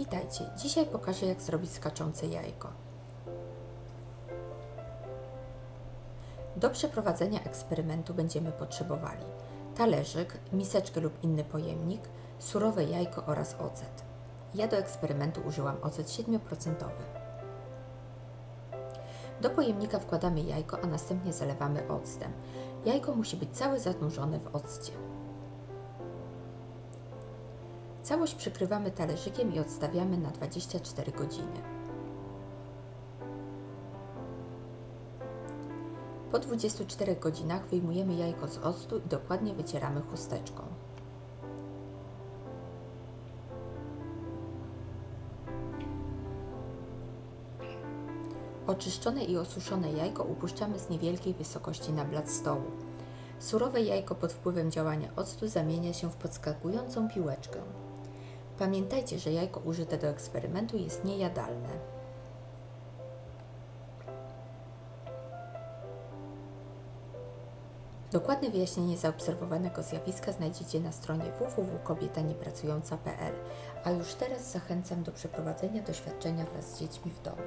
Witajcie, dzisiaj pokażę jak zrobić skaczące jajko. Do przeprowadzenia eksperymentu będziemy potrzebowali talerzyk, miseczkę lub inny pojemnik, surowe jajko oraz ocet. Ja do eksperymentu użyłam ocet 7%. Do pojemnika wkładamy jajko, a następnie zalewamy octem. Jajko musi być całe zanurzone w occie. Całość przykrywamy talerzykiem i odstawiamy na 24 godziny. Po 24 godzinach wyjmujemy jajko z octu i dokładnie wycieramy chusteczką. Oczyszczone i osuszone jajko upuszczamy z niewielkiej wysokości na blat stołu. Surowe jajko pod wpływem działania octu zamienia się w podskakującą piłeczkę. Pamiętajcie, że jajko użyte do eksperymentu jest niejadalne. Dokładne wyjaśnienie zaobserwowanego zjawiska znajdziecie na stronie www.kobietaniepracująca.pl, a już teraz zachęcam do przeprowadzenia doświadczenia wraz z dziećmi w domu.